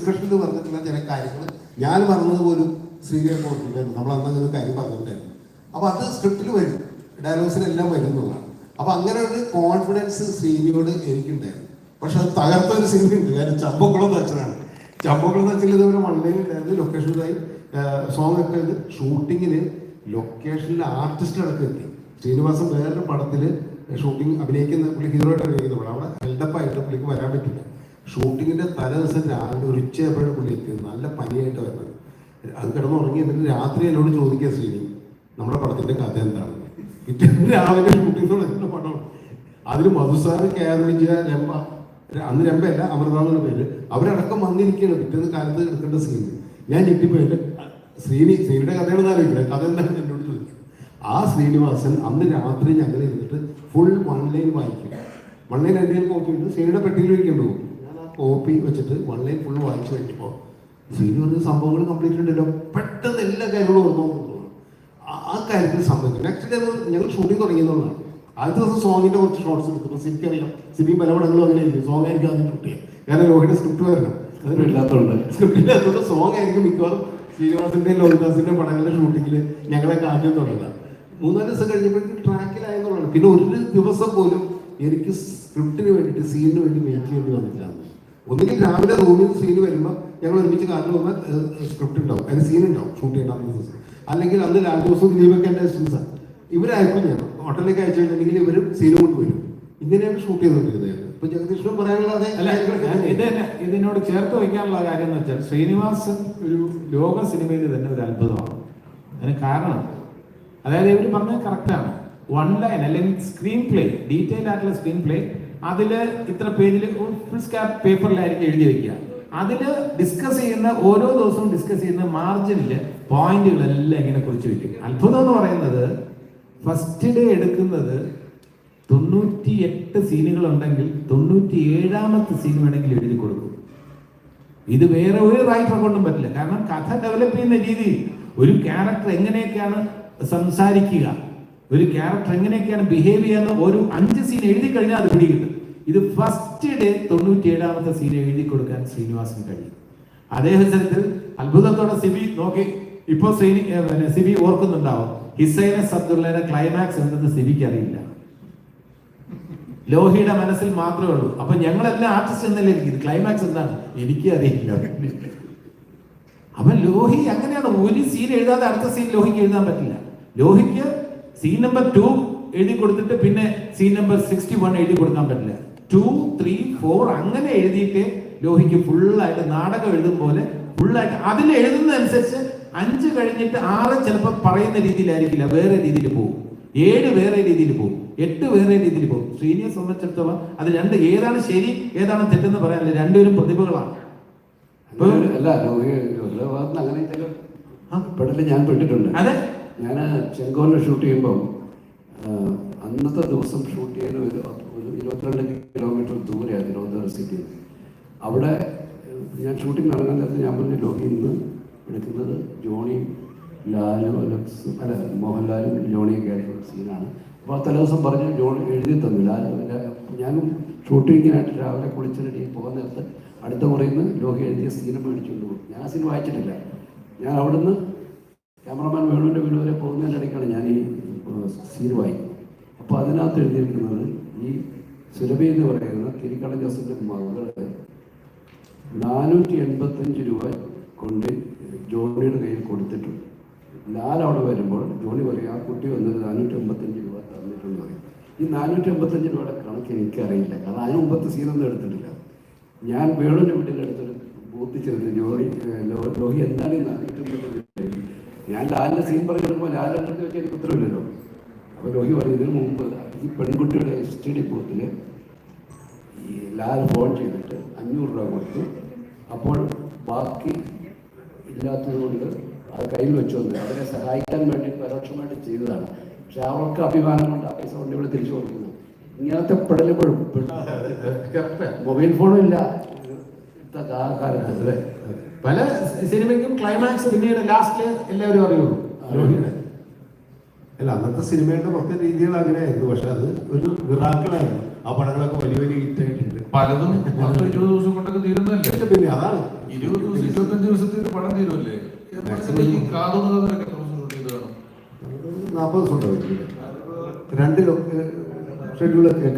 ഡിസ്കഷനിൽ പറഞ്ഞിട്ടുള്ള ചില കാര്യങ്ങൾ ഞാൻ പറഞ്ഞത് പോലും ഓർത്തിട്ടുണ്ടായിരുന്നു നമ്മൾ അന്ന് അങ്ങനെ കാര്യം പറഞ്ഞിട്ടുണ്ടായിരുന്നു. അപ്പൊ അത് സ്ക്രിപ്റ്റിൽ വരും. ഡയലോഗ്സിലെല്ലാം വരുന്നതാണ് അപ്പൊ അങ്ങനെ ഒരു കോൺഫിഡൻസ് ശ്രീനിയോട് എനിക്കുണ്ടായിരുന്നു. പക്ഷെ അത് തകർത്ത ഒരു സീനി ഉണ്ട് കാരണം ചമ്പക്കുളം തച്ചനാണ് ചമ്പക്കുളം തച്ചിൽ ഇതുപോലെ മണ്ണിലുണ്ടായിരുന്നു ലൊക്കേഷനിലായി സോങ് ഒക്കെ ഷൂട്ടിങ്ങിന് ലൊക്കേഷനിൽ ആർട്ടിസ്റ്റ് അടക്കം എത്തി. ശ്രീനിവാസൻ വേറൊരു പടത്തിൽ ഷൂട്ടിംഗ് അഭിനയിക്കുന്ന പുള്ളി ഹീറോ ആയിട്ട് അഭിനയിക്കുന്ന അവിടെ ഹെൽഡപ്പ് ആയിട്ട് പുള്ളിക്ക് വരാൻ പറ്റില്ല. ഷൂട്ടിങ്ങിന്റെ തലേ ദിവസം രാവിലെ ഒരു ഉച്ചയായപ്പോഴും പുള്ളി എത്തിയത്. നല്ല പനിയായിട്ട് വരുന്നത്. അത് കിടന്നുറങ്ങി എന്നിട്ട് രാത്രി എന്നോട് ചോദിക്കുക ശ്രീനി നമ്മുടെ പടത്തിന്റെ കഥ എന്താണ്? പിറ്റേന്ന് രാവിലെ ഷൂട്ടിംഗ് പടം അതിൽ മധുസാറ് കേരളിജ രംഭ അന്ന് രംഭയല്ല അമൃതാണെന്ന പേര്. അവരടക്കം വന്നിരിക്കുകയാണ് പിറ്റേന്ന് കാലത്ത് എടുക്കേണ്ട സീൻ ഞാൻ ഞെട്ടിപ്പോയിട്ട് ശ്രീനി ശ്രീനിയുടെ കഥയാണെന്ന് അറിയില്ല? കഥ എന്താണ് എന്നോട് ചോദിച്ചു. ആ ശ്രീനിവാസൻ അന്ന് രാത്രി ഞങ്ങൾ ഇരുന്നിട്ട് ഫുൾ വൺ ലൈൻ വായിക്കും. വൺ ലൈൻ എന്റെ കോപ്പി ഉണ്ട് ശ്രീനിയുടെ പെട്ടിയിൽ വയ്ക്കേണ്ടി പോകും. കോപ്പി വെച്ചിട്ട് വള്ളി ഫുൾ വായിച്ചു കഴിഞ്ഞപ്പോൾ പറഞ്ഞ സംഭവങ്ങൾ കംപ്ലീറ്റ് ഉണ്ടല്ലോ. പെട്ടെന്ന് എല്ലാ കാര്യങ്ങളും ഓർമ്മ ആ- കാര്യത്തിൽ സംഭവിക്കും. ആക്ച്വലി അത് ഞങ്ങൾ ഷൂട്ടിംഗ് തുടങ്ങിയെന്നുള്ളതാണ് ആദ്യത്തെ ദിവസം സോങ്ങിന്റെ കുറച്ച് ഷോർട്സ് എടുത്തു. അറിയാം. സിനിമ പല പടങ്ങളും അങ്ങനെ ആയിരിക്കും. സോങ് ആയിരിക്കും ആദ്യം കിട്ടിയത് കാരണം രോഹിയുടെ സ്ക്രിപ്റ്റ് വരണം. അതിന് ഇല്ലാത്തതുകൊണ്ട് സ്ക്രിപ്റ്റ് ഇല്ലാത്തതുകൊണ്ട് സോങ് ആയിരിക്കും മിക്കവാറും ശ്രീനിവാസിന്റെ ലോഹിദാസിന്റെ പടങ്ങളുടെ ഷൂട്ടിങ്ങിൽ ഞങ്ങളെ ആദ്യം തുടങ്ങുക. മൂന്നാൽ ദിവസം കഴിഞ്ഞപ്പോഴേക്കും ട്രാക്കിലായെന്നുള്ളതാണ് പിന്നെ ഒരു ദിവസം പോലും എനിക്ക് സ്ക്രിപ്റ്റിന് വേണ്ടിയിട്ട് സീനിന് വേണ്ടി വെയിറ്റ് ചെയ്യേണ്ടി അന്ന്. ഒന്നുകിൽ രാവിലെ റൂമിൽ സീന് വരുമ്പോൾ ഞങ്ങൾ ഒരുമിച്ച് കാറിൽ പോകുമ്പോൾ സ്ക്രിപ്റ്റ് ഉണ്ടാവും. അതിന് സീൻ ഉണ്ടാവും. ഷൂട്ട് അന്നത്തെ ദിവസം അല്ലെങ്കിൽ അന്ന് രണ്ട് ദിവസം ലീവൊക്കെ എന്റെ അസിസ്റ്റൻസാണ് ഇവരായിരിക്കും ഞാൻ ഹോട്ടലിലേക്ക് അയച്ചു കഴിഞ്ഞിട്ടുണ്ടെങ്കിൽ ഇവരും സീനും കൊണ്ട് വരും. ഇങ്ങനെയാണ് ഷൂട്ട് ചെയ്തുകൊണ്ടിരുന്നത് ഇപ്പൊ ജഗദീഷിനും പറയാനുള്ളത് ഇത് തന്നെ ഇതിനോട് ചേർത്ത് വയ്ക്കാനുള്ള കാര്യം എന്ന് വെച്ചാൽ ശ്രീനിവാസൻ ഒരു ലോക സിനിമയിൽ തന്നെ ഒരു അത്ഭുതമാണ്. അതിന് കാരണം അതായത് ഇവർ പറഞ്ഞത് കറക്റ്റാണ് വൺ ലൈൻ അല്ലെങ്കിൽ സ്ക്രീൻ പ്ലേ ഡീറ്റെയിൽ ആയിട്ടുള്ള സ്ക്രീൻ പ്ലേ അതിൽ ഇത്ര പേജിൽ ഫുൾ സ്കാപ്പ് പേപ്പറിലായിരിക്കും എഴുതി വെക്കുക. അതിൽ ഡിസ്കസ് ചെയ്യുന്ന ഓരോ ദിവസവും ഡിസ്കസ് ചെയ്യുന്ന മാർജിനിൽ പോയിന്റുകളെല്ലാം ഇങ്ങനെ കുറിച്ച് വെക്കും. അത്ഭുതം എന്ന് പറയുന്നത് ഫസ്റ്റ് ഡേ എടുക്കുന്നത് തൊണ്ണൂറ്റി എട്ട് സീനുകൾ ഉണ്ടെങ്കിൽ തൊണ്ണൂറ്റി ഏഴാമത്തെ സീൻ വേണമെങ്കിൽ എഴുതി കൊടുക്കും. ഇത് വേറെ ഒരു റൈറ്റർ കൊണ്ടും പറ്റില്ല. കാരണം കഥ ഡെവലപ്പ് ചെയ്യുന്ന രീതി ഒരു ക്യാരക്ടർ എങ്ങനെയൊക്കെയാണ് സംസാരിക്കുക ഒരു ക്യാരക്ടർ എങ്ങനെയൊക്കെയാണ് ബിഹേവ് ചെയ്യാന്ന് ഒരു അഞ്ച് സീൻ എഴുതി കഴിഞ്ഞാൽ അത് പിടികിട്ടും. ഇത് ഫസ്റ്റ് ഡേ തൊണ്ണൂറ്റി ഏഴാമത്തെ സീൻ എഴുതി കൊടുക്കാൻ ശ്രീനിവാസിന് കഴിയും. അതേ അത്ഭുതത്തോടെ സിബി നോക്കി ഇപ്പൊ ശ്രീനി സിബി ഓർക്കുന്നുണ്ടാവും. ഹിസൈനെ സബ്ദുള്ളയുടെ ക്ലൈമാക്സ് എന്തെന്ന് സിബിക്ക് അറിയില്ല ലോഹിയുടെ മനസ്സിൽ മാത്രമേ ഉള്ളൂ. അപ്പൊ ഞങ്ങളെല്ലാം ആർട്ടിസ്റ്റ് എന്നല്ലേ ഇരിക്കുന്നത്? ക്ലൈമാക്സ് എന്താണ്? എനിക്ക് അറിയില്ല അപ്പൊ ലോഹി അങ്ങനെയാണ്. ഒരു സീൻ എഴുതാതെ അടുത്ത സീൻ ലോഹിക്ക് എഴുതാൻ പറ്റില്ല. ലോഹിക്ക് സീൻ നമ്പർ ടു എഴുതി കൊടുത്തിട്ട് പിന്നെ സീൻ നമ്പർ സിക്സ്റ്റി വൺ എഴുതി കൊടുക്കാൻ പറ്റില്ല ടു ത്രീ ഫോർ അങ്ങനെ എഴുതിയിട്ട് ലോഹിക്ക് ഫുള്ളായിട്ട് നാടകം എഴുതും പോലെ ഫുള്ളായിട്ട് അതിൽ എഴുതുന്നതനുസരിച്ച് അഞ്ച് കഴിഞ്ഞിട്ട് ആറ് ചിലപ്പോൾ പറയുന്ന രീതിയിലായിരിക്കില്ല വേറെ രീതിയിൽ പോകും ഏഴ് വേറെ രീതിയിൽ പോകും എട്ട് വേറെ രീതിയിൽ പോകും ശ്രീനിയെ സംബന്ധിച്ചിടത്തോളം അത് രണ്ട് ഏതാണ് ശരി ഏതാണ് തെറ്റെന്ന് പറയാനില്ല രണ്ടുപേരും പ്രതിഭകളാണ് അല്ല അങ്ങനെ ഞാൻ പെട്ടിട്ടുണ്ട് അതെ ഞാൻ ചെങ്കോലിനെ ഷൂട്ട് ചെയ്യുമ്പം അന്നത്തെ ദിവസം ഷൂട്ട് ചെയ്യുന്ന ഒരു ഇരുപത്തിരണ്ട് കിലോമീറ്റർ ദൂരെയാണ് തിരുവനന്തപുരം സിറ്റിയിൽ അവിടെ ഞാൻ ഷൂട്ടിംഗ് നടക്കാൻ നേരത്തെ ഞാൻ പറഞ്ഞു ലോഹി ഇന്ന് എടുക്കുന്നത് ജോണി ലാലും അലക്സും അല്ല മോഹൻലാലും ജോണിയൊക്കെ ആയിട്ടുള്ള സീനാണ് അപ്പോൾ ആ തലേദിവസം പറഞ്ഞ് ജോണി എഴുതി തന്നു ലാലും ഞാനും ഷൂട്ടിങ്ങിനായിട്ട് രാവിലെ കുളിച്ചിട്ട് പോകാൻ നേരത്ത് അടുത്ത മുറിയിൽ നിന്ന് ലോഹി എഴുതിയ സീനം മേടിച്ചുകൊണ്ട് പോകും ഞാൻ ആ സീൻ വായിച്ചിട്ടില്ല. ഞാൻ അവിടുന്ന് ക്യാമറമാൻ വേണുവിന്റെ വീട് വരെ പോകുന്നതിന്റെ ഇടയ്ക്കാണ് ഞാൻ ഈ സീൻ വായിക്കുന്നത് അപ്പോൾ അതിനകത്ത് എഴുതിയിരിക്കുന്നത് ഈ സുരഭി എന്ന് പറയുന്ന തിരിക്കട ജോസഫിന്റെ മകൾ നാനൂറ്റി എൺപത്തഞ്ച് രൂപ കൊണ്ട് ജോണിയുടെ കയ്യിൽ കൊടുത്തിട്ടുണ്ട്. ലാൽ അവിടെ വരുമ്പോൾ ജോണി പറയും ആ കുട്ടി വന്നത് നാനൂറ്റി എൺപത്തഞ്ച് രൂപ തന്നിട്ടുണ്ട് പറയും. ഈ നാനൂറ്റി എൺപത്തഞ്ച് രൂപയുടെ കണക്ക് എനിക്കറിയില്ല കാരണം അതിന് മുമ്പത്തെ സീനൊന്നും എടുത്തിട്ടില്ല. ഞാൻ വേണുവിന്റെ വീട്ടിന്റെ അടുത്തൊരു ബൂത്ത് ജോണി ലോഹി എന്താണ് ഈ നാനൂറ്റി എൺപത്തഞ്ച് ഞാൻ ലാലിന്റെ സീൻ പറയുമ്പോൾ ലാലിന്റെ വെച്ച് എനിക്ക് ഉത്തരവില്ലല്ലോ. അപ്പോൾ രോഗി പറഞ്ഞു ഇതിനു മുമ്പ് ഈ പെൺകുട്ടിയുടെ എസ് ടി ഡി ബൂത്തിൽ ഈ ലാൽ ഫോൺ ചെയ്തിട്ട് അഞ്ഞൂറ് രൂപ കൊടുത്തു. അപ്പോൾ ബാക്കി ഇല്ലാത്തതുകൊണ്ട് അത് കയ്യിൽ വെച്ചു വന്നു അവരെ സഹായിക്കാൻ വേണ്ടി പരോക്ഷമായിട്ട് ചെയ്തതാണ്. പക്ഷെ അവർക്ക് അഭിമാനം കൊണ്ട് ആ പൈസ കൊണ്ട് ഇവിടെ തിരിച്ചു കൊടുക്കുന്നു. ഇങ്ങനത്തെ പെടലുകളും മൊബൈൽ ഫോണും ഇല്ല. ഇന്നത്തെ ആ കാലത്ത് അല്ലേ പല സിനിമയ്ക്കും ക്ലൈമാക്സ് പിന്നീട് ലാസ്റ്റ് എല്ലാവരും അറിയുള്ളൂ. ലോഹിയുടെ അല്ല അന്നത്തെ സിനിമയുടെ മൊത്തം രീതികൾ അങ്ങനെയായിരുന്നു. പക്ഷെ അത് ഒരു വിറാക്കളായിരുന്നു ആ പടങ്ങളൊക്കെ വലിയ വലിയ ഹിറ്റ് ആയിട്ടുണ്ട്. പലതും പത്ത് ഇരുപത് ദിവസം കൊണ്ടൊക്കെ തീരുന്നല്ലേ പിന്നെ അതാണ്. ഇരുപത് ദിവസം ഇരുപത്തഞ്ച് ദിവസത്തിൽ ഒരു പടം തീരുമല്ലേ നാൽപ്പത് ദിവസം ഉണ്ടാവും രണ്ടിലൊക്കെ ഷെഡ്യൂളൊക്കെ